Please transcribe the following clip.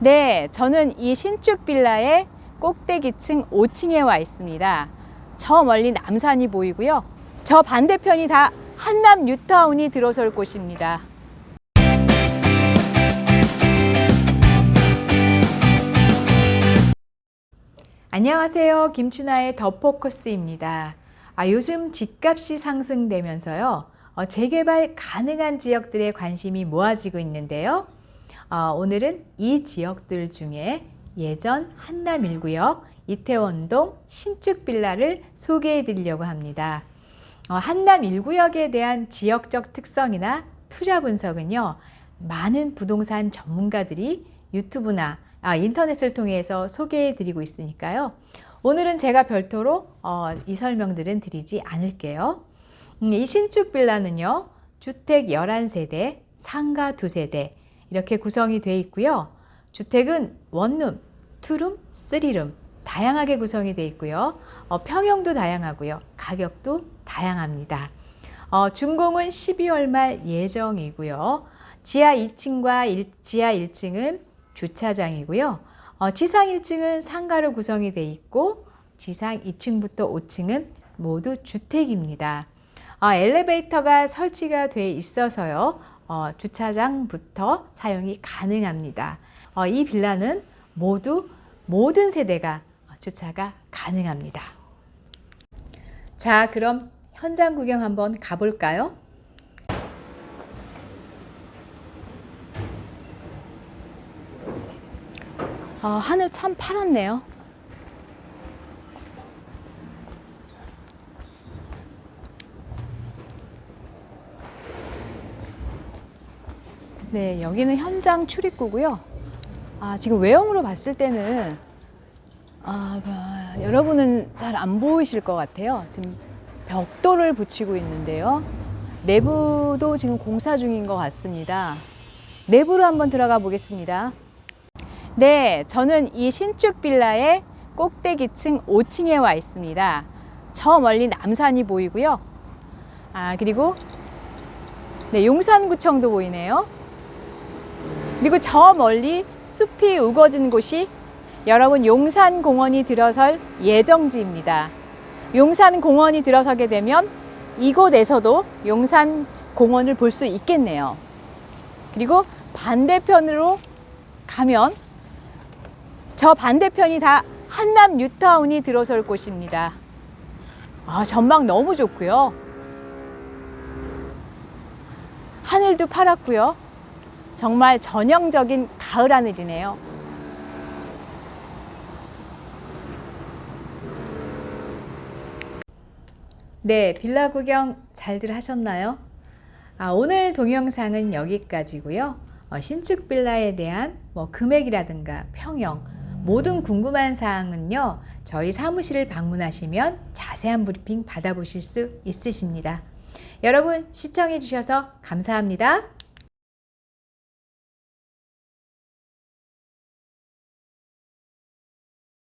네, 저는 이 신축 빌라의 꼭대기층 5층에 와 있습니다. 저 멀리 남산이 보이고요. 저 반대편이 다 한남 뉴타운이 들어설 곳입니다. 안녕하세요. 김춘아의 더 포커스입니다. 아, 요즘 집값이 상승되면서요. 어, 재개발 가능한 지역들의 관심이 모아지고 있는데요. 어, 오늘은 이 지역들 중에 예전 한남 1구역 이태원동 신축 빌라를 소개해 드리려고 합니다. 어, 한남 1구역에 대한 지역적 특성이나 투자 분석은요. 많은 부동산 전문가들이 유튜브나 아, 인터넷을 통해서 소개해 드리고 있으니까요. 오늘은 제가 별도로 어, 이 설명들은 드리지 않을게요. 음, 이 신축 빌라는요. 주택 11세대, 상가 2세대 이렇게 구성이 되어 있고요. 주택은 원룸, 투룸, 쓰리룸 다양하게 구성이 되어 있고요. 어, 평형도 다양하고요. 가격도 다양합니다. 어, 준공은 12월 말 예정이고요. 지하 2층과 일, 지하 1층은 주차장이고요. 어, 지상 1층은 상가로 구성이 되어 있고 지상 2층부터 5층은 모두 주택입니다. 어, 엘리베이터가 설치가 돼 있어서요. 어, 주차장부터 사용이 가능합니다. 어, 이 빌라는 모두 모든 세대가 주차가 가능합니다. 자, 그럼 현장 구경 한번 가볼까요? 아, 하늘 참 파랗네요. 네, 여기는 현장 출입구고요. 아, 지금 외형으로 봤을 때는 아, 봐, 여러분은 잘 안 보이실 것 같아요. 지금 벽돌을 붙이고 있는데요. 내부도 지금 공사 중인 것 같습니다. 내부로 한번 들어가 보겠습니다. 네, 저는 이 신축 빌라의 꼭대기층 5층에 와 있습니다. 저 멀리 남산이 보이고요. 아, 그리고 네, 용산구청도 보이네요. 그리고 저 멀리 숲이 우거진 곳이 여러분 용산공원이 들어설 예정지입니다. 용산공원이 들어서게 되면 이곳에서도 용산공원을 볼 수 있겠네요. 그리고 반대편으로 가면 저 반대편이 다 한남 뉴타운이 들어설 곳입니다. 아, 전망 너무 좋고요. 하늘도 파랗고요. 정말 전형적인 가을 하늘이네요. 네, 빌라 구경 잘들 하셨나요? 아, 오늘 동영상은 여기까지고요. 어, 신축 빌라에 대한 뭐 금액이라든가 평형 모든 궁금한 사항은요. 저희 사무실을 방문하시면 자세한 브리핑 받아보실 수 있으십니다. 여러분 시청해 주셔서 감사합니다.